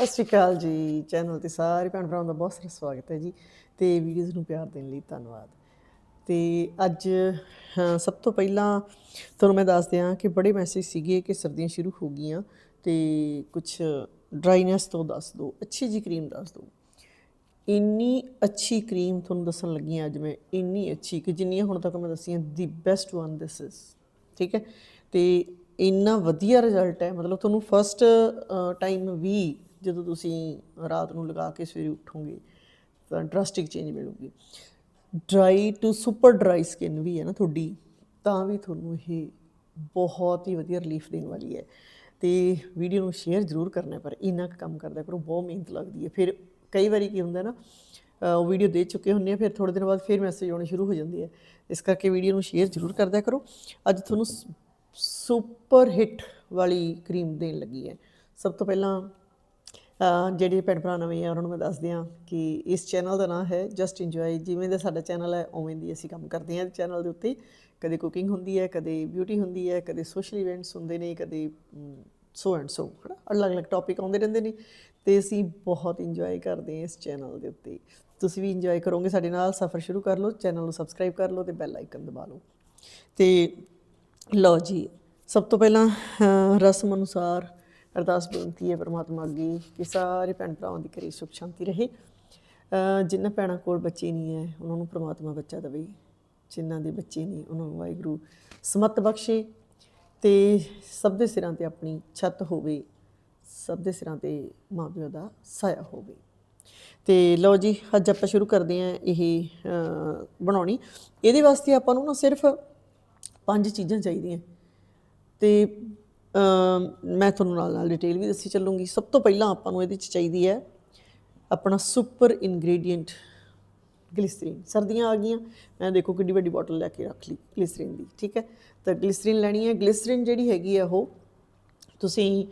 ਸਤਿ ਸ਼੍ਰੀ ਅਕਾਲ ਜੀ। ਚੈਨਲ ਤੇ ਸਾਰੇ ਭੈਣ ਭਰਾਵਾਂ ਦਾ ਬਹੁਤ ਸਾਰਾ ਸਵਾਗਤ ਹੈ ਜੀ। ਤੇ ਵੀਡੀਓਜ਼ ਨੂੰ ਪਿਆਰ ਦੇਣ ਲਈ ਧੰਨਵਾਦ। ਤੇ ਅੱਜ ਸਭ ਤੋਂ ਪਹਿਲਾਂ ਤੁਹਾਨੂੰ ਮੈਂ ਦੱਸ ਦਿਆਂ ਕਿ ਬੜੇ ਮੈਸੇਜ ਸੀਗੇ ਕਿ ਸਰਦੀਆਂ ਸ਼ੁਰੂ ਹੋ ਗਈਆਂ ਤੇ ਕੁਝ ਡਰਾਈਨੈਸ ਤੋਂ ਦੱਸ ਦਿਓ ਅੱਛੀ ਜੀ ਕਰੀਮ ਦੱਸ ਦਿਓ ਇੰਨੀ ਅੱਛੀ ਕਰੀਮ ਤੁਹਾਨੂੰ ਦੱਸਣ ਲੱਗੀ ਹਾਂ ਅੱਜ ਮੈਂ, ਇੰਨੀ ਅੱਛੀ ਕਿ ਜਿੰਨੀਆਂ ਹੁਣ ਤੱਕ ਮੈਂ ਦੱਸੀਆਂ ਦੀ ਬੈਸਟ ਵਨ ਦਿਸ ਇਜ਼ ਠੀਕ ਹੈ? ਤੇ ਇੰਨਾ ਵਧੀਆ ਰਿਜ਼ਲਟ ਹੈ। ਮਤਲਬ ਤੁਹਾਨੂੰ ਫਸਟ ਟਾਈਮ ਵੀ ਜਦੋਂ ਤੁਸੀਂ ਰਾਤ ਨੂੰ ਲਗਾ ਕੇ ਸਵੇਰੇ ਉੱਠੋਗੇ, ਤਾਂ ਡਰਾਸਟਿਕ ਚੇਂਜ ਮਿਲੂਗੀ। Dry to super dry skin ਵੀ ਹੈ ਨਾ ਤੁਹਾਡੀ, ਤਾਂ ਵੀ ਤੁਹਾਨੂੰ ਇਹ ਬਹੁਤ ਹੀ ਵਧੀਆ ਰਿਲੀਫ ਦੇਣ ਵਾਲੀ ਹੈ। ਤੇ ਵੀਡੀਓ ਨੂੰ ਸ਼ੇਅਰ ਜ਼ਰੂਰ ਕਰਨਾ ਪਰ ਇੰਨਾ ਕੁ ਕੰਮ ਕਰਦਾ ਕਰੋ ਬਹੁਤ ਮਿਹਨਤ ਲੱਗਦੀ ਹੈ। ਫਿਰ ਕਈ ਵਾਰੀ ਕੀ ਹੁੰਦਾ ਨਾ ਉਹ ਵੀਡੀਓ ਦੇ ਚੁੱਕੇ ਹੁੰਦੇ ਆ, ਫਿਰ ਥੋੜੇ ਦਿਨ ਬਾਅਦ ਫਿਰ ਮੈਸੇਜ ਆਉਣੇ ਸ਼ੁਰੂ ਹੋ ਜਾਂਦੇ ਆ। ਇਸ ਕਰਕੇ ਵੀਡੀਓ ਨੂੰ ਸ਼ੇਅਰ ਜ਼ਰੂਰ ਕਰਦਿਆ ਕਰੋ। ਅੱਜ ਤੁਹਾਨੂੰ ਸੁਪਰ ਹਿੱਟ ਵਾਲੀ ਕਰੀਮ ਦੇਣ ਲੱਗੀ ਹੈ। ਸਭ ਤੋਂ ਪਹਿਲਾਂ ਜਿਹੜੇ ਭੈਣ ਭਰਾ ਨਵੇਂ ਆ, ਉਹਨਾਂ ਨੂੰ ਮੈਂ ਦੱਸ ਦਿਆਂ ਕਿ ਇਸ ਚੈਨਲ ਦਾ ਨਾਮ ਹੈ ਜਸਟ ਇੰਜੋਏ ਜਿਵੇਂ ਦਾ ਸਾਡਾ ਚੈਨਲ ਹੈ, ਉਵੇਂ ਦੀ ਅਸੀਂ ਕੰਮ ਕਰਦੇ ਹਾਂ ਚੈਨਲ ਦੇ ਉੱਤੇ। ਕਦੇ ਕੁਕਿੰਗ ਹੁੰਦੀ ਹੈ, ਕਦੇ ਬਿਊਟੀ ਹੁੰਦੀ ਹੈ, ਕਦੇ ਸੋਸ਼ਲ ਇਵੈਂਟਸ ਹੁੰਦੇ ਨੇ, ਕਦੇ ਸੋ ਐਂਡ ਸੋ ਹਨਾ? ਅਲੱਗ-ਅਲੱਗ ਟੌਪਿਕ ਆਉਂਦੇ ਰਹਿੰਦੇ ਨੇ ਤੇ ਅਸੀਂ ਬਹੁਤ ਇੰਜੋਏ ਕਰਦੇ ਹਾਂ ਇਸ ਚੈਨਲ ਦੇ ਉੱਤੇ। ਤੁਸੀਂ ਵੀ ਇੰਜੋਏ ਕਰੋਗੇ ਸਾਡੇ ਨਾਲ, ਸਫ਼ਰ ਸ਼ੁਰੂ ਕਰ ਲਓ ਚੈਨਲ ਨੂੰ ਸਬਸਕ੍ਰਾਈਬ ਕਰ ਲਓ ਤੇ ਬੈਲ ਆਈਕਨ ਦਬਾ ਲਓ। ਤੇ ਲਓ ਜੀ, ਸਭ ਤੋਂ ਪਹਿਲਾਂ ਰਸਮ ਅਨੁਸਾਰ ਅਰਦਾਸ ਬੇਨਤੀ ਹੈ ਪਰਮਾਤਮਾ ਅੱਗੇ ਕਿ ਸਾਰੇ ਭੈਣ ਭਰਾਵਾਂ ਦੀ ਘਰੇ ਸੁਖ ਸ਼ਾਂਤੀ ਰਹੇ। ਜਿਨ੍ਹਾਂ ਭੈਣਾਂ ਕੋਲ ਬੱਚੇ ਨਹੀਂ ਹੈ, ਉਹਨਾਂ ਨੂੰ ਪਰਮਾਤਮਾ ਬੱਚਾ ਦੇਵੇ। ਜਿਨ੍ਹਾਂ ਦੇ ਬੱਚੇ ਨਹੀਂ, ਉਹਨਾਂ ਨੂੰ ਵਾਹਿਗੁਰੂ ਸਮਤ ਬਖਸ਼ੇ ਤੇ ਸਭ ਦੇ ਸਿਰਾਂ ਤੇ ਆਪਣੀ ਛੱਤ ਹੋਵੇ, ਸਭ ਦੇ ਸਿਰਾਂ ਤੇ ਮਾਂ-ਪਿਓ ਦਾ ਸਾਇਆ ਹੋਵੇ। ਤੇ ਲਓ ਜੀ, ਅੱਜ ਆਪਾਂ ਸ਼ੁਰੂ ਕਰਦੇ ਹਾਂ ਇਹ ਬਣਾਉਣੀ। ਇਹਦੇ ਵਾਸਤੇ ਆਪਾਂ ਨੂੰ ਨਾ ਸਿਰਫ ਪੰਜ ਚੀਜ਼ਾਂ ਚਾਹੀਦੀਆਂ। ਤੇ ਮੈਂ ਤੁਹਾਨੂੰ ਨਾਲ ਨਾਲ ਡਿਟੇਲ ਵੀ ਦੱਸੀ ਚੱਲੂੰਗੀ। ਸਭ ਤੋਂ ਪਹਿਲਾਂ ਆਪਾਂ ਨੂੰ ਇਹਦੇ ਚ ਚਾਹੀਦੀ ਹੈ ਆਪਣਾ ਸੁਪਰ ਇਨਗਰੀਡੀਐਂਟ ਗਲਿਸਰੀਨ ਸਰਦੀਆਂ ਆ ਗਈਆਂ, ਮੈਂ ਦੇਖੋ ਕਿੰਨੀ ਵੱਡੀ ਬੋਟਲ ਲੈ ਕੇ ਰੱਖ ਲਈ ਗਲਿਸਰੀਨ ਦੀ, ਠੀਕ ਹੈ? ਤਾਂ ਗਲਿਸਰੀਨ ਲੈਣੀ ਹੈ। ਗਲਿਸਰੀਨ ਜਿਹੜੀ ਹੈਗੀ ਹੈ ਉਹ ਤੁਸੀਂ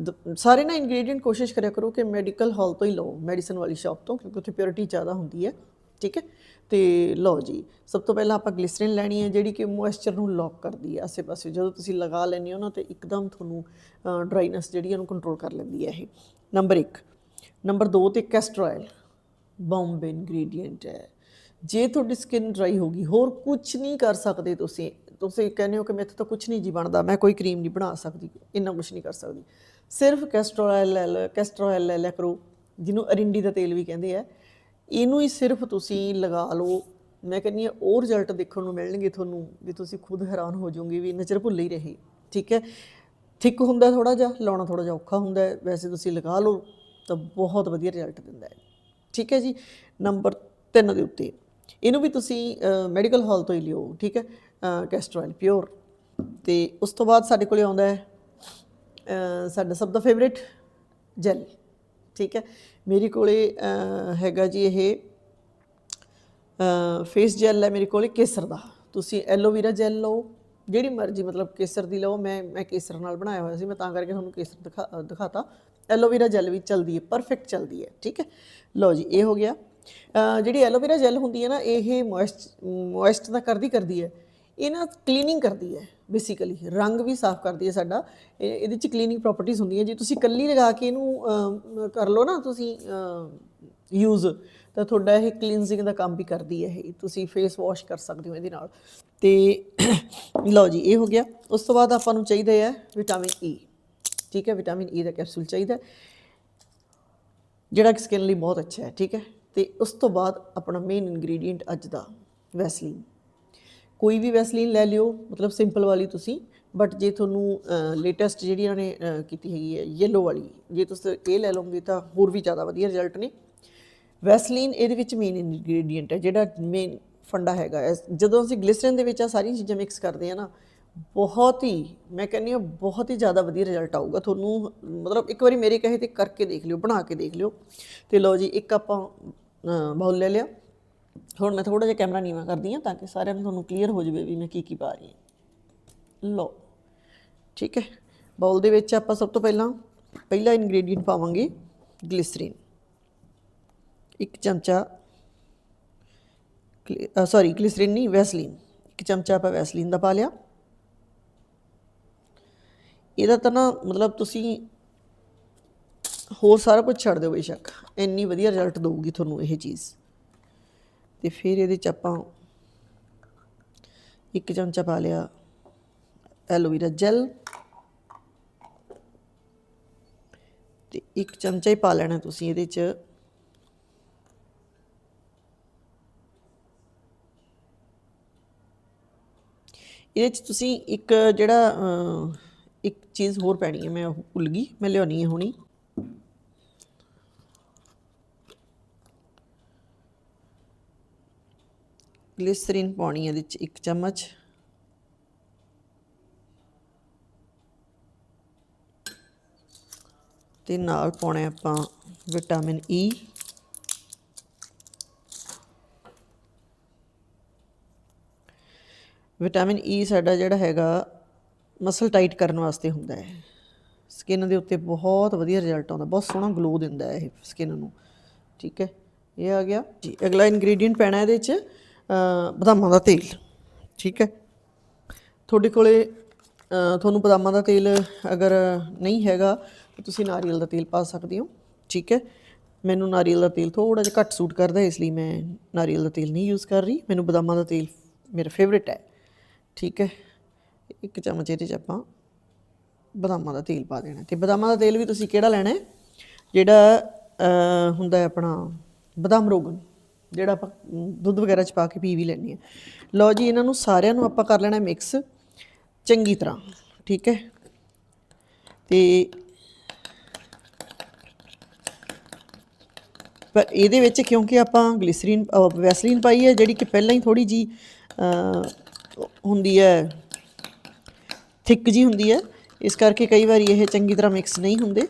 ਦ- ਸਾਰੇ ਨਾ ਇਨਗਰੀਡੀਐਂਟ ਕੋਸ਼ਿਸ਼ ਕਰਿਆ ਕਰੋ ਕਿ ਮੈਡੀਕਲ ਹਾਲ ਤੋਂ ਹੀ ਲਓ ਮੈਡੀਸਨ ਵਾਲੀ ਸ਼ਾਪ ਤੋਂ, ਕਿਉਂਕਿ ਉੱਥੇ ਪਿਓਰਿਟੀ ਜ਼ਿਆਦਾ ਹੁੰਦੀ ਹੈ, ਠੀਕ ਹੈ? ਤੇ ਲਓ ਜੀ, ਸਭ ਤੋਂ ਪਹਿਲਾਂ ਆਪਾਂ ਗਲਿਸਰੀਨ ਲੈਣੀ ਹੈ, ਜਿਹੜੀ ਕਿ ਮੋਇਸਚਰ ਨੂੰ ਲੌਕ ਕਰਦੀ ਹੈ ਆਸੇ-ਪਾਸੇ। ਜਦੋਂ ਤੁਸੀਂ ਲਗਾ ਲੈਂਦੇ ਹੋ ਨਾ, ਤੇ ਇੱਕਦਮ ਤੁਹਾਨੂੰ ਡਰਾਈਨੈਸ ਜਿਹੜੀ ਉਹਨੂੰ ਕੰਟਰੋਲ ਕਰ ਲੈਂਦੀ ਹੈ ਇਹ। ਨੰਬਰ 1 ਨੰਬਰ 2 ਤੇ ਕੈਸਟਰ ਆਇਲ ਬੰਬ ਇਨਗਰੀਡੀਐਂਟ ਹੈ। ਜੇ ਤੁਹਾਡੀ ਸਕਿਨ ਡਰਾਈ ਹੋ ਗਈ, ਹੋਰ ਕੁਝ ਨਹੀਂ ਕਰ ਸਕਦੇ ਤੁਸੀਂ। ਤੁਸੀਂ ਕਹਿੰਦੇ ਹੋ ਕਿ ਮੇਰੇ ਤਾਂ ਕੁਝ ਨਹੀਂ ਜੀ ਬਣਦਾ, ਮੈਂ ਕੋਈ ਕਰੀਮ ਨਹੀਂ ਬਣਾ ਸਕਦੀ, ਇੰਨਾ ਕੁਝ ਨਹੀਂ ਕਰ ਸਕਦੀ। ਸਿਰਫ ਕੈਸਟਰ ਆਇਲ ਲੈ ਲਓ ਕੈਸਟਰ ਆਇਲ ਲੈ ਲਿਆ ਕਰੋ, ਜਿਹਨੂੰ ਅਰਿੰਡੀ ਦਾ ਤੇਲ ਵੀ ਕਹਿੰਦੇ ਆ। ਇਹਨੂੰ ਹੀ ਸਿਰਫ ਤੁਸੀਂ ਲਗਾ ਲਓ। ਮੈਂ ਕਹਿੰਦੀ ਹਾਂ, ਉਹ ਰਿਜ਼ਲਟ ਦੇਖਣ ਨੂੰ ਮਿਲਣਗੇ ਤੁਹਾਨੂੰ ਵੀ ਤੁਸੀਂ ਖੁਦ ਹੈਰਾਨ ਹੋ ਜਾਓਗੇ ਵੀ ਨਜ਼ਰ ਭੁੱਲ ਹੀ ਰਹੇ। ਠੀਕ ਹੈ? ਥਿੱਕ ਹੁੰਦਾ ਥੋੜਾ ਜਿਹਾ, ਲਾਉਣਾ ਥੋੜਾ ਜਿਹਾ ਔਖਾ ਹੁੰਦਾ ਵੈਸੇ ਤੁਸੀਂ ਲਗਾ ਲਓ ਤਾਂ ਬਹੁਤ ਵਧੀਆ ਰਿਜ਼ਲਟ ਦਿੰਦਾ ਹੈ। ਠੀਕ ਹੈ ਜੀ? ਨੰਬਰ 3 ਦੇ ਉੱਤੇ। ਇਹਨੂੰ ਵੀ ਤੁਸੀਂ ਮੈਡੀਕਲ ਹਾਲ ਤੋਂ ਹੀ ਲਿਓ। ਠੀਕ ਹੈ? ਕੈਸਟਰ ਪਿਓਰ ਤੇ ਉਸ ਤੋਂ ਬਾਅਦ ਸਾਡੇ ਕੋਲੇ ਆਉਂਦਾ ਹੈ ਸਾਡਾ ਸਭ ਦਾ ਫੇਵਰੇਟ ਜੈਲ ਠੀਕ ਹੈ ਮੇਰੇ ਕੋਲੇ ਅਹ, ਹੈਗਾ ਜੀ ਇਹ ਫੇਸ ਜੈਲ ਹੈ ਮੇਰੇ ਕੋਲੇ ਕੇਸਰ ਦਾ ਤੁਸੀਂ ਐਲੋਵੇਰਾ ਜੈਲ ਲਓ ਜਿਹੜੀ ਮਰਜ਼ੀ ਮਤਲਬ ਕੇਸਰ ਦੀ ਲਓ ਮੈਂ ਮੈਂ ਕੇਸਰ ਨਾਲ ਬਣਾਇਆ ਹੋਇਆ ਸੀ ਮੈਂ ਤਾਂ ਕਰਕੇ ਤੁਹਾਨੂੰ ਕੇਸਰ ਦਿਖਾ ਅ, ਦਿਖਾਤਾ ਐਲੋਵੇਰਾ ਜੈਲ ਵੀ ਚਲਦੀ ਹੈ ਪਰਫੈਕਟ ਚਲਦੀ ਹੈ ਠੀਕ ਹੈ ਲਓ ਜੀ ਇਹ ਹੋ ਗਿਆ ਅ, ਜਿਹੜੀ ਐਲੋਵੇਰਾ ਜੈਲ ਹੁੰਦੀ ਹੈ ਨਾ ਇਹ ਮੋਇਸਟ ਮੋਇਸਟ ਤਾਂ ਕਰਦੀ ਕਰਦੀ ਹੈ ਇਹ ਨਾ ਕਲੀਨਿੰਗ ਕਰਦੀ ਹੈ ਬੇਸਿਕਲੀ ਰੰਗ ਵੀ ਸਾਫ਼ ਕਰਦੀ ਹੈ ਸਾਡਾ। ਇਹ- ਇਹਦੇ ਚ ਕਲੀਨਿੰਗ ਪ੍ਰੋਪਰਟੀਆਂ ਹੁੰਦੀਆਂ। ਜੇ ਤੁਸੀਂ ਕੱਲੀ ਲਗਾ ਕੇ ਇਹਨੂੰ ਕਰ ਲਓ ਨਾ ਤੁਸੀਂ ਯੂਜ਼ ਤਾਂ ਤੁਹਾਡਾ ਇਹ ਕਲੀਨਜ਼ਿੰਗ ਦਾ ਕੰਮ ਵੀ ਕਰਦੀ ਹੈ ਇਹ। ਤੁਸੀਂ ਫੇਸ ਵਾਸ਼ ਕਰ ਸਕਦੇ ਹੋ ਇਹਦੇ ਨਾਲ। ਤੇ ਲਓ ਜੀ, ਇਹ ਹੋ ਗਿਆ। ਉਸ ਤੋਂ ਬਾਅਦ ਆਪਾਂ ਨੂੰ ਚਾਹੀਦਾ ਹੈ ਵਿਟਾਮਿਨ ਈ e। ਠੀਕ ਹੈ ਵਿਟਾਮਿਨ ਈ e ਦਾ ਕੈਪਸੂਲ ਚਾਹੀਦਾ ਜਿਹੜਾ ਕਿ ਸਕਿਨ ਲਈ ਬਹੁਤ ਅੱਛਾ ਹੈ, ਠੀਕ ਹੈ। ਤੇ ਉਸ ਤੋਂ ਬਾਅਦ ਆਪਣਾ ਮੇਨ ਇਨਗਰੀਡੀਐਂਟ ਅੱਜ ਦਾ ਵੈਸਲੀਨ ਕੋਈ ਵੀ ਵੈਸਲੀਨ ਲੈ ਲਿਓ, ਮਤਲਬ ਸਿੰਪਲ ਵਾਲੀ ਤੁਸੀਂ ਬਟ ਜੇ ਤੁਹਾਨੂੰ ਲੇਟੈਸਟ ਜਿਹੜੀ ਉਹਨਾਂ ਨੇ ਕੀਤੀ ਹੈਗੀ ਹੈ ਯੈਲੋ ਵਾਲੀ, ਜੇ ਤੁਸੀਂ ਇਹ ਲੈ ਲਓਗੇ ਤਾਂ ਹੋਰ ਵੀ ਜ਼ਿਆਦਾ ਵਧੀਆ ਰਿਜ਼ਲਟ ਨੇ। ਵੈਸਲੀਨ ਇਹਦੇ ਵਿੱਚ ਮੇਨ ਇਨਗਰੀਡੀਐਂਟ ਹੈ, ਜਿਹੜਾ ਮੇਨ ਫੰਡਾ ਹੈਗਾ ਹੈ। ਜਦੋਂ ਅਸੀਂ ਗਲਿਸਰੀਨ ਦੇ ਵਿੱਚ ਆ ਸਾਰੀਆਂ ਚੀਜ਼ਾਂ ਮਿਕਸ ਕਰਦੇ ਆ ਨਾ, ਬਹੁਤ ਹੀ, ਮੈਂ ਕਹਿੰਦੀ ਹਾਂ ਬਹੁਤ ਹੀ ਜ਼ਿਆਦਾ ਵਧੀਆ ਰਿਜ਼ਲਟ ਆਊਗਾ। ਤੁਹਾਨੂੰ, ਮਤਲਬ ਇੱਕ ਵਾਰੀ ਮੇਰੇ ਕਹੇ ਤੇ ਕਰਕੇ ਦੇਖ ਲਿਓ, ਬਣਾ ਕੇ ਦੇਖ ਲਿਓ। ਤੇ ਲਓ ਜੀ, ਇੱਕ ਆਪਾਂ ਬਾਉਲ ਲੈ ਲਿਆ। ਹੁਣ ਮੈਂ ਥੋੜਾ ਜਿਹਾ ਕੈਮਰਾ ਨੀਵਾ ਕਰਦੀ ਹਾਂ ਤਾਂ ਕਿ ਸਾਰਿਆਂ ਨੂੰ ਤੁਹਾਨੂੰ ਕਲੀਅਰ ਹੋ ਜਾਵੇ ਵੀ ਮੈਂ ਕੀ ਕੀ ਪਾ ਰਹੀ ਹਾਂ। ਲਓ, ਠੀਕ ਹੈ। ਬਾਉਲ ਦੇ ਵਿੱਚ ਆਪਾਂ ਸਭ ਤੋਂ ਪਹਿਲਾਂ ਪਹਿਲਾ ਇਨਗਰੀਡੀਐਂਟ ਪਾਵਾਂਗੇ ਗਲਿਸਰੀਨ ਇੱਕ ਚਮਚਾ ਸੌਰੀ ਗਲਿਸਰੀਨ ਨਹੀਂ ਵੈਸਲੀਨ ਇੱਕ ਚਮਚਾ ਆਪਾਂ ਵੈਸਲੀਨ ਦਾ ਪਾ ਲਿਆ। ਇਹਦਾ ਤਾਂ ਨਾ ਮਤਲਬ ਤੁਸੀਂ ਹੋਰ ਸਾਰਾ ਕੁਝ ਛੱਡ ਦਿਓ ਬੇਸ਼ੱਕ। ਇੰਨੀ ਵਧੀਆ ਰਿਜ਼ਲਟ ਦੇਊਗੀ ਤੁਹਾਨੂੰ ਇਹ ਚੀਜ਼। ਤੇ ਫਿਰ ਇਹਦੇ ਚ ਆਪਾਂ ਇੱਕ ਚਮਚਾ ਪਾ ਲਿਆ ਐਲੋਵੇਰਾ ਜੈਲ ਤੇ ਇੱਕ ਚਮਚਾ ਹੀ ਪਾ ਲੈਣਾ ਤੁਸੀਂ ਇਹਦੇ ਚ। ਇਹਦੇ ਚ ਤੁਸੀਂ ਇੱਕ ਜਿਹੜਾ ਇੱਕ ਚੀਜ਼ ਹੋਰ ਪੈਣੀ ਹੈ, ਮੈਂ ਉਹ ਭੁੱਲ ਗਈ, ਮੈਂ ਲਿਆਉਣੀ ਹੈ ਹੁਣੀ। ਗਲਿਸਰੀਨ ਪਾਉਣੀ ਹੈ ਇਹਦੇ ਚ ਇੱਕ ਚਮਚ। ਤੇ ਨਾਲ ਪਾਉਣਾ ਆਪਾਂ ਵਿਟਾਮਿਨ ਈ ਵਿਟਾਮਿਨ ਈ ਸਾਡਾ ਜਿਹੜਾ ਹੈਗਾ ਮਸਲ ਟਾਈਟ ਕਰਨ ਵਾਸਤੇ ਹੁੰਦਾ ਹੈ। ਸਕਿਨ ਦੇ ਉੱਤੇ ਬਹੁਤ ਵਧੀਆ ਰਿਜ਼ਲਟ ਆਉਂਦਾ, ਬਹੁਤ ਸੋਹਣਾ ਗਲੋ ਦਿੰਦਾ ਹੈ ਇਹ ਸਕਿਨ ਨੂੰ। ਠੀਕ ਹੈ, ਇਹ ਆ ਗਿਆ। ਜੀ, ਅਗਲਾ ਇਨਗਰੀਡੀਅੰਟ ਪੈਣਾ ਇਹਦੇ ਚ ਬਦਾਮਾਂ ਦਾ ਤੇਲ, ਠੀਕ ਹੈ? ਤੁਹਾਡੇ ਕੋਲੇ ਤੁਹਾਨੂੰ ਬਦਾਮਾਂ ਦਾ ਤੇਲ ਅਗਰ ਨਹੀਂ ਹੈਗਾ, ਤਾਂ ਤੁਸੀਂ ਨਾਰੀਅਲ ਦਾ ਤੇਲ ਪਾ ਸਕਦੇ ਹੋ, ਠੀਕ ਹੈ? ਮੈਨੂੰ ਨਾਰੀਅਲ ਦਾ ਤੇਲ ਥੋੜਾ ਜਿਹਾ ਘੱਟ ਸੂਟ ਕਰਦਾ ਇਸ ਲਈ ਮੈਂ ਨਾਰੀਅਲ ਦਾ ਤੇਲ ਨਹੀਂ ਯੂਜ਼ ਕਰ ਰਹੀ। ਮੈਨੂੰ ਬਦਾਮਾਂ ਦਾ ਤੇਲ ਮੇਰਾ ਫੇਵਰਿਟ ਹੈ, ਠੀਕ ਹੈ? ਇੱਕ ਚਮਚ ਇਹਦੇ 'ਚ ਆਪਾਂ ਬਦਾਮਾਂ ਦਾ ਤੇਲ ਪਾ ਦੇਣਾ ਤੇ ਬਦਾਮਾਂ ਦਾ ਤੇਲ ਵੀ ਤੁਸੀਂ ਕਿਹੜਾ ਲੈਣਾ ਹੈ? ਜਿਹੜਾ ਹੁੰਦਾ ਹੈ ਆਪਣਾ ਬਦਾਮ ਰੋਗਨ। ਜਿਹੜਾ ਆਪਾਂ ਦੁੱਧ ਵਗੈਰਾ 'ਚ ਪਾ ਕੇ ਪੀ ਵੀ ਲੈਂਦੇ ਆ ਲਓ ਜੀ ਇਹਨਾਂ ਨੂੰ ਸਾਰਿਆਂ ਨੂੰ ਆਪਾਂ ਕਰ ਲੈਣਾ ਮਿਕਸ ਚੰਗੀ ਤਰ੍ਹਾਂ ਠੀਕ ਹੈ? ਤੇ ਪਰ ਇਹਦੇ ਵਿੱਚ ਕਿਉਂਕਿ ਆਪਾਂ ਗਲਿਸਰੀਨ ਅਹ, ਵੈਸਲੀਨ ਪਾਈ ਹੈ ਜਿਹੜੀ ਕਿ ਪਹਿਲਾਂ ਹੀ ਥੋੜੀ ਜੀ ਹੁੰਦੀ ਹੈ ਥਿੱਕ ਜੀ ਹੁੰਦੀ ਹੈ। ਇਸ ਕਰਕੇ ਕਈ ਵਾਰੀ ਇਹ ਚੰਗੀ ਤਰ੍ਹਾਂ ਮਿਕਸ ਨਹੀਂ ਹੁੰਦੇ।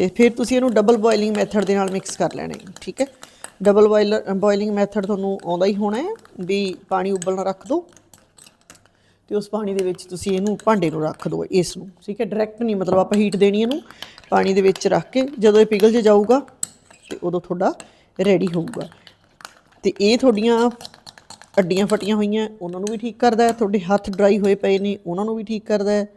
ਤੇ ਫਿਰ ਤੁਸੀਂ ਇਹਨੂੰ ਡਬਲ ਬੋਇਲਿੰਗ ਮੈਥਡ ਦੇ ਨਾਲ ਮਿਕਸ ਕਰ ਲੈਣਾ ਹੈ। ਠੀਕ ਹੈ? ਡਬਲ ਬੋਇਲਰ ਬੋਇਲਿੰਗ ਮੈਥਡ ਤੁਹਾਨੂੰ ਆਉਂਦਾ ਹੀ ਹੋਣਾ ਹੈ ਵੀ ਪਾਣੀ ਉਬਲਣਾ ਰੱਖ ਦਿਓ ਤੇ ਉਸ ਪਾਣੀ ਦੇ ਵਿੱਚ ਤੁਸੀਂ ਇਹਨੂੰ ਭਾਂਡੇ ਨੂੰ ਰੱਖ ਦਿਓ ਇਸ ਨੂੰ। ਠੀਕ ਹੈ? ਡਾਇਰੈਕਟ ਨਹੀਂ, ਮਤਲਬ ਆਪਾਂ ਹੀਟ ਦੇਣੀ ਇਹਨੂੰ, ਪਾਣੀ ਦੇ ਵਿੱਚ ਰੱਖ ਕੇ, ਜਦੋਂ ਇਹ ਪਿਘਲ ਜੇ ਜਾਊਗਾ ਤੇ ਉਦੋਂ ਤੁਹਾਡਾ ਰੈਡੀ ਹੋਊਗਾ। ਤੇ ਇਹ ਤੁਹਾਡੀਆਂ ਅੱਡੀਆਂ ਫਟੀਆਂ ਹੋਈਆਂ, ਉਹਨਾਂ ਨੂੰ ਵੀ ਠੀਕ ਕਰਦਾ ਹੈ। ਤੁਹਾਡੇ ਹੱਥ ਡਰਾਈ ਹੋਏ ਪਏ ਨੇ, ਉਹਨਾਂ ਨੂੰ ਵੀ ਠੀਕ ਕਰਦਾ ਹੈ।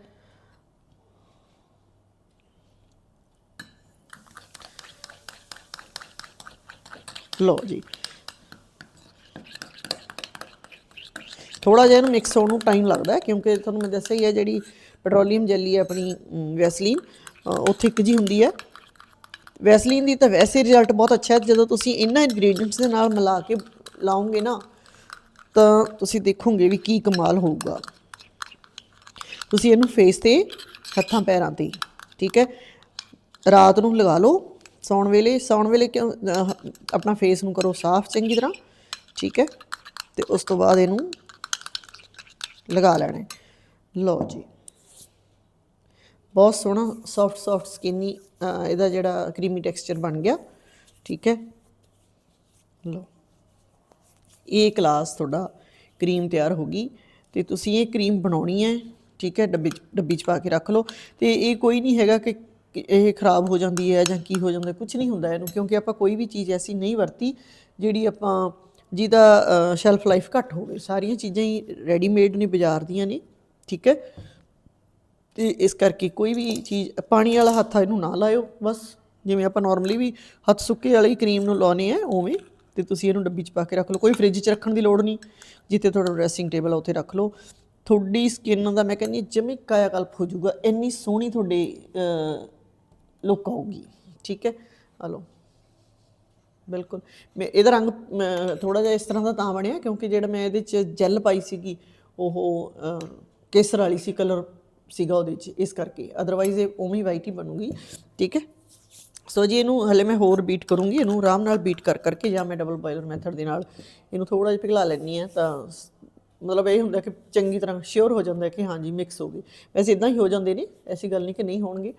ਲਓ ਜੀ। ਥੋੜਾ ਜਿਹਾ ਇਹਨੂੰ ਮਿਕਸ ਹੋਣ ਨੂੰ ਟਾਈਮ ਲੱਗਦਾ ਕਿਉਂਕਿ ਤੁਹਾਨੂੰ ਮੈਂ ਦੱਸਿਆ ਹੀ ਹੈ ਜਿਹੜੀ ਪੈਟਰੋਲੀਅਮ ਜੈਲੀ ਹੈ ਆਪਣੀ ਵੈਸਲੀਨ ਅ, ਉਹ ਥਿਕ ਜੀ ਹੁੰਦੀ ਹੈ। ਵੈਸਲੀਨ ਦੀ ਤਾਂ ਵੈਸੇ ਰਿਜ਼ਲਟ ਬਹੁਤ ਅੱਛਾ ਹੈ ਜਦੋਂ ਤੁਸੀਂ ਇਹਨਾਂ ਇੰਗਰੀਡੀਅੰਟਸ ਦੇ ਨਾਲ ਮਿਲਾ ਕੇ ਲਾਓਗੇ ਨਾ ਤਾਂ ਤੁਸੀਂ ਦੇਖੋਗੇ ਵੀ ਕੀ ਕਮਾਲ ਹੋਊਗਾ। ਤੁਸੀਂ ਇਹਨੂੰ ਫੇਸ ਤੇ ਹੱਥਾਂ ਪੈਰਾਂ ਤੇ ਠੀਕ ਹੈ ਰਾਤ ਨੂੰ ਲਗਾ ਲਓ। ਸੌਣ ਵੇਲੇ ਸੌਣ ਵੇਲੇ ਕਿਉਂ ਆਪਣਾ ਫੇਸ ਨੂੰ ਕਰੋ ਸਾਫ਼ ਚੰਗੀ ਤਰ੍ਹਾਂ, ਠੀਕ ਹੈ? ਤੇ ਉਸ ਤੋਂ ਬਾਅਦ ਇਹਨੂੰ ਲਗਾ ਲੈਣਾ ਲਓ ਜੀ। ਬਹੁਤ ਸੋਹਣਾ ਸੌਫਟ ਸੌਫਟ ਸਕਿਨੀ ਇਹਦਾ ਜਿਹੜਾ ਕਰੀਮੀ ਟੈਕਸਚਰ ਬਣ ਗਿਆ, ਠੀਕ ਹੈ? ਲਓ। ਇਹ ਕਲਾਸ ਤੁਹਾਡਾ ਕਰੀਮ ਤਿਆਰ ਹੋ ਗਈ ਤੇ ਤੁਸੀਂ ਇਹ ਕਰੀਮ ਬਣਾਉਣੀ ਹੈ, ਠੀਕ ਹੈ? ਡੱਬੇ 'ਚ, ਡੱਬੀ 'ਚ ਪਾ ਕੇ ਰੱਖ ਲਓ। ਤੇ ਇਹ ਕੋਈ ਨਹੀਂ ਹੈਗਾ ਕਿ ਕਿ ਇਹ ਖਰਾਬ ਹੋ ਜਾਂਦੀ ਹੈ ਜਾਂ ਕੀ ਹੋ ਜਾਂਦਾ ਕੁਝ ਨਹੀਂ ਹੁੰਦਾ ਇਹਨੂੰ, ਕਿਉਂਕਿ ਆਪਾਂ ਕੋਈ ਵੀ ਚੀਜ਼ ਐਸੀ ਨਹੀਂ ਵਰਤੀ ਜਿਹੜੀ ਆਪਾਂ, ਜਿਹਦਾ ਸ਼ੈਲਫ ਲਾਈਫ ਘੱਟ ਹੋਵੇ। ਸਾਰੀਆਂ ਚੀਜ਼ਾਂ ਹੀ ਰੈਡੀਮੇਡ ਨੇ, ਬਾਜ਼ਾਰ ਦੀਆਂ ਨੇ, ਠੀਕ ਹੈ? ਤੇ ਇਸ ਕਰਕੇ ਕੋਈ ਵੀ ਚੀਜ਼, ਪਾਣੀ ਵਾਲਾ ਹੱਥ ਇਹਨੂੰ ਨਾ ਲਾਇਓ, ਬਸ। ਜਿਵੇਂ ਆਪਾਂ ਨਾਰਮਲੀ ਵੀ ਹੱਥ ਸੁੱਕੇ ਵਾਲੀ ਕਰੀਮ ਨੂੰ ਲਾਉਨੇ ਆ ਉਵੇਂ, ਤੇ ਤੁਸੀਂ ਇਹਨੂੰ ਡੱਬੀ 'ਚ ਪਾ ਕੇ ਰੱਖ ਲਓ। ਕੋਈ ਫ੍ਰਿਜ 'ਚ ਰੱਖਣ ਦੀ ਲੋੜ ਨਹੀਂ, ਜਿੱਥੇ ਤੁਹਾਡਾ ਡਰੈਸਿੰਗ ਟੇਬਲ ਆ, ਉੱਥੇ ਰੱਖ ਲਓ। ਤੁਹਾਡੀ ਸਕਿਨ ਦਾ ਮੈਂ ਕਹਿੰਦੀ ਹਾਂ ਜਮੀ ਕਾਇਆ ਕਲਪ ਹੋ ਜਾਊਗਾ, ਇੰਨੀ ਸੋਹਣੀ ਤੁਹਾਡੇ ਲੁੱਕ ਆਊਗੀ, ਠੀਕ ਹੈ? ਹਲੋ ਬਿਲਕੁਲ। ਮੈਂ, ਇਹਦਾ ਰੰਗ ਥੋੜਾ ਜਿਹਾ ਇਸ ਤਰ੍ਹਾਂ ਦਾ ਤਾਂ ਬਣਿਆ, ਕਿਉਂਕਿ ਜਿਹੜਾ ਮੈਂ ਇਹਦੇ ਚ ਜੈਲ ਪਾਈ ਸੀਗੀ, ਉਹ ਕੇਸਰ ਵਾਲੀ ਸੀ ਕਲਰ ਸੀਗਾ ਉਹਦੇ ਚ, ਇਸ ਕਰਕੇ। ਅਦਰਵਾਈਜ਼ ਇਹ ਉਵੇਂ ਹੀ ਵਾਈਟ ਹੀ ਬਣੂਗੀ, ਠੀਕ ਹੈ? ਸੋ ਜੀ, ਇਹਨੂੰ ਹਲੇ ਮੈਂ ਹੋਰ ਬੀਟ ਕਰੂੰਗੀ, ਇਹਨੂੰ ਆਰਾਮ ਨਾਲ ਬੀਟ ਕਰ ਕਰਕੇ ਜਾਂ ਮੈਂ ਡਬਲ ਬੋਇਲਰ ਮੈਥਡ ਦੇ ਨਾਲ ਇਹਨੂੰ ਥੋੜਾ ਜਿਹਾ ਪਿਘਲਾ ਲੈਣੀ ਆ ਤਾਂ ਮਤਲਬ ਇਹ ਹੁੰਦਾ ਕਿ ਚੰਗੀ ਤਰ੍ਹਾਂ ਸ਼ਿਓਰ ਹੋ ਜਾਂਦਾ ਕਿ ਹਾਂਜੀ ਮਿਕਸ ਹੋ ਗਈ। ਵੈਸੇ ਇਦਾਂ ਹੀ ਹੋ ਜਾਂਦੇ ਨੇ, ਐਸੀ ਗੱਲ ਨਹੀਂ ਕਿ ਨਹੀਂ ਹੋਣਗੇ।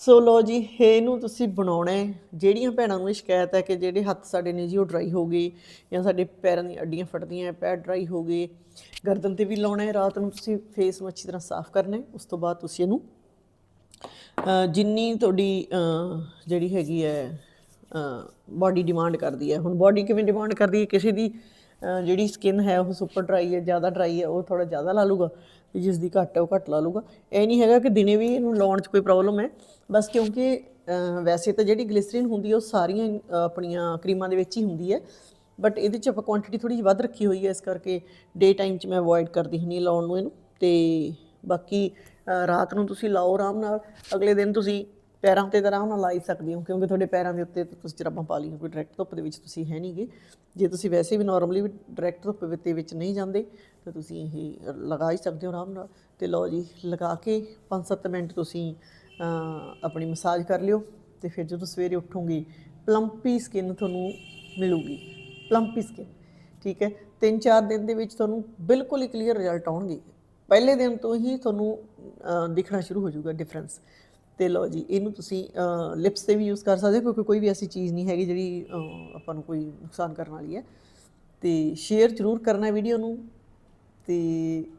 ਸੋ ਲੋ ਜੀ, ਇਹਨੂੰ ਤੁਸੀਂ ਬਣਾਉਣਾ ਜਿਹੜੀਆਂ ਭੈਣਾਂ ਨੂੰ ਇਹ ਸ਼ਿਕਾਇਤ ਹੈ ਕਿ ਜਿਹੜੇ ਹੱਥ ਸਾਡੇ ਨੇ ਜੀ ਉਹ ਡਰਾਈ ਹੋ ਗਏ ਜਾਂ ਸਾਡੇ ਪੈਰਾਂ ਦੀਆਂ ਅੱਡੀਆਂ ਫਟਦੀਆਂ ਪੈਰ ਡਰਾਈ ਹੋ ਗਏ, ਗਰਦਨ ਤੇ ਵੀ ਲਾਉਣਾ ਹੈ। ਰਾਤ ਨੂੰ ਤੁਸੀਂ ਫੇਸ ਨੂੰ ਅੱਛੀ ਤਰ੍ਹਾਂ ਸਾਫ਼ ਕਰਨਾ ਹੈ। ਉਸ ਤੋਂ ਬਾਅਦ ਤੁਸੀਂ ਇਹਨੂੰ ਜਿੰਨੀ ਤੁਹਾਡੀ ਜਿਹੜੀ ਹੈਗੀ ਹੈ ਬਾਡੀ ਡਿਮਾਂਡ ਕਰਦੀ ਹੈ। ਹੁਣ ਬਾਡੀ ਕਿਵੇਂ ਡਿਮਾਂਡ ਕਰਦੀ ਹੈ? ਕਿਸੇ ਦੀ ਜਿਹੜੀ ਸਕਿਨ ਹੈ ਉਹ ਸੁਪਰ ਡਰਾਈ ਹੈ, ਜ਼ਿਆਦਾ ਡਰਾਈ ਹੈ, ਉਹ ਥੋੜਾ ਜ਼ਿਆਦਾ ਲਾ ਲੂਗਾ ਤੇ ਜਿਸ ਦੀ ਘੱਟ ਹੈ, ਉਹ ਘੱਟ ਲਾ ਲੂਗਾ ਇਹ ਨਹੀਂ ਹੈਗਾ ਕਿ ਦਿਨੇ ਵੀ ਇਹਨੂੰ ਲਾਉਣ 'ਚ ਕੋਈ ਪ੍ਰੋਬਲਮ ਹੈ। ਬਸ ਕਿਉਂਕਿ ਵੈਸੇ ਤਾਂ ਜਿਹੜੀ ਗਲਿਸਰੀਨ ਹੁੰਦੀ ਹੈ, ਉਹ ਸਾਰੀਆਂ ਆਪਣੀਆਂ ਕਰੀਮਾਂ ਦੇ ਵਿੱਚ ਹੀ ਹੁੰਦੀ ਹੈ। ਬਟ ਇਹਦੇ 'ਚ ਆਪਾਂ ਕੁਆਂਟੀਟੀ ਥੋੜੀ ਜਿਹੀ ਵੱਧ ਰੱਖੀ ਹੋਈ ਹੈ, ਇਸ ਕਰਕੇ ਡੇ ਟਾਈਮ 'ਚ ਮੈਂ ਅਵੋਇਡ ਕਰਦੀ ਹੁੰਦੀ ਹਾਂ ਲਾਉਣ ਨੂੰ ਇਹਨੂੰ। ਤੇ ਬਾਕੀ ਰਾਤ ਨੂੰ ਤੁਸੀਂ ਲਾਓ ਆਰਾਮ ਨਾਲ, ਅਗਲੇ ਦਿਨ ਤੁਸੀਂ ਪੈਰਾਂ ਉੱਤੇ ਤਾਂ ਆਰਾਮ ਨਾਲ ਲਾ ਹੀ ਸਕਦੇ ਹੋ, ਕਿਉਂਕਿ ਤੁਹਾਡੇ ਪੈਰਾਂ ਦੇ ਉੱਤੇ ਤਾਂ ਤੁਸੀਂ ਜਰਾਬਾਂ ਪਾ ਲਈਆਂ ਕੋਈ ਡਾਇਰੈਕਟ ਧੁੱਪ ਦੇ ਵਿੱਚ ਤੁਸੀਂ ਹੈ ਨਹੀਂਗੇ ਜੇ ਤੁਸੀਂ ਵੈਸੇ ਵੀ ਨਾਰਮਲੀ ਵੀ ਡਾਇਰੈਕਟ ਧੁੱਪ ਦੇ ਵਿੱਚ ਨਹੀਂ ਜਾਂਦੇ, ਤਾਂ ਤੁਸੀਂ ਇਹ ਲਗਾ ਹੀ ਸਕਦੇ ਹੋ ਆਰਾਮ ਨਾਲ। ਤੇ ਲਓ ਜੀ, ਲਗਾ ਕੇ 5-7 ਮਿੰਟ ਤੁਸੀਂ ਆਪਣੀ ਮਸਾਜ ਕਰ ਲਿਓ ਤੇ ਫਿਰ ਜਦੋਂ ਸਵੇਰੇ ਉੱਠੋਗੇ ਪਲੰਪੀ ਸਕਿਨ ਤੁਹਾਨੂੰ ਮਿਲੂਗੀ। ਪਲੰਪੀ ਸਕਿਨ ਠੀਕ ਹੈ? 3-4 ਦਿਨ ਦੇ ਵਿੱਚ ਤੁਹਾਨੂੰ ਬਿਲਕੁਲ ਹੀ ਕਲੀਅਰ ਰਿਜ਼ਲਟ ਆਉਣਗੇ। ਪਹਿਲੇ ਦਿਨ ਤੋਂ ਹੀ ਤੁਹਾਨੂੰ ਦਿਖਣਾ ਸ਼ੁਰੂ ਹੋ ਜਾਊਗਾ ਡਿਫਰੈਂਸ ਤੇ ਲਓ ਜੀ ਇਹਨੂੰ ਤੁਸੀਂ ਲਿਪਸ ਤੇ ਵੀ ਯੂਜ਼ ਕਰ ਸਕਦੇ ਹੋ ਕਿਉਂਕਿ ਕੋਈ ਵੀ ਐਸੀ ਚੀਜ਼ ਨਹੀਂ ਹੈਗੀ ਜਿਹੜੀ ਆਪਾਂ ਨੂੰ ਕੋਈ ਨੁਕਸਾਨ ਕਰਨ ਵਾਲੀ ਹੈ। ਤੇ ਸ਼ੇਅਰ ਜ਼ਰੂਰ ਕਰਨਾ ਵੀਡੀਓ ਨੂੰ ਤੇ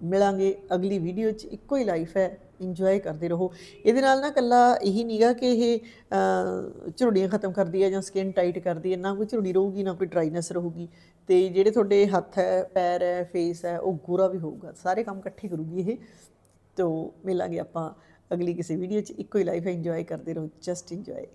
ਮਿਲਾਂਗੇ ਅਗਲੀ ਵੀਡੀਓ 'ਚ। ਇੱਕੋ ਹੀ ਲਾਈਫ ਹੈ ਇੰਜੋਏ ਕਰਦੇ ਰਹੋ। ਇਹਦੇ ਨਾਲ ਨਾ ਕੱਲਾ ਇਹੀ ਨਹੀਂਗਾ ਕਿ ਇਹ ਅਹ, ਝੁਰੜੀਆਂ ਖਤਮ ਕਰਦੀ ਹੈ ਜਾਂ ਸਕਿਨ ਟਾਈਟ ਕਰਦੀ ਹੈ ਨਾ ਕੋਈ ਝੁਰੜੀ ਰਹੂਗੀ ਨਾ ਕੋਈ ਡਰਾਈਨੈਸ ਰਹੂਗੀ। ਤੇ ਜਿਹੜੇ ਤੁਹਾਡੇ ਹੱਥ ਹੈ ਪੈਰ ਹੈ ਫੇਸ ਹੈ ਉਹ ਗੋਰਾ ਵੀ ਹੋਊਗਾ। ਸਾਰੇ ਕੰਮ ਇਕੱਠੇ ਕਰੂਗੀ ਇਹ। ਤੋ ਮਿਲਾਂਗੇ ਆਪਾਂ ਅਗਲੀ ਕਿਸੇ ਵੀਡੀਓ 'ਚ ਇੱਕੋ ਹੀ ਲਾਈਫ ਹੈ ਇੰਜੋਏ ਕਰਦੇ ਰਹੋ ਜਸਟ ਇੰਜੋਏ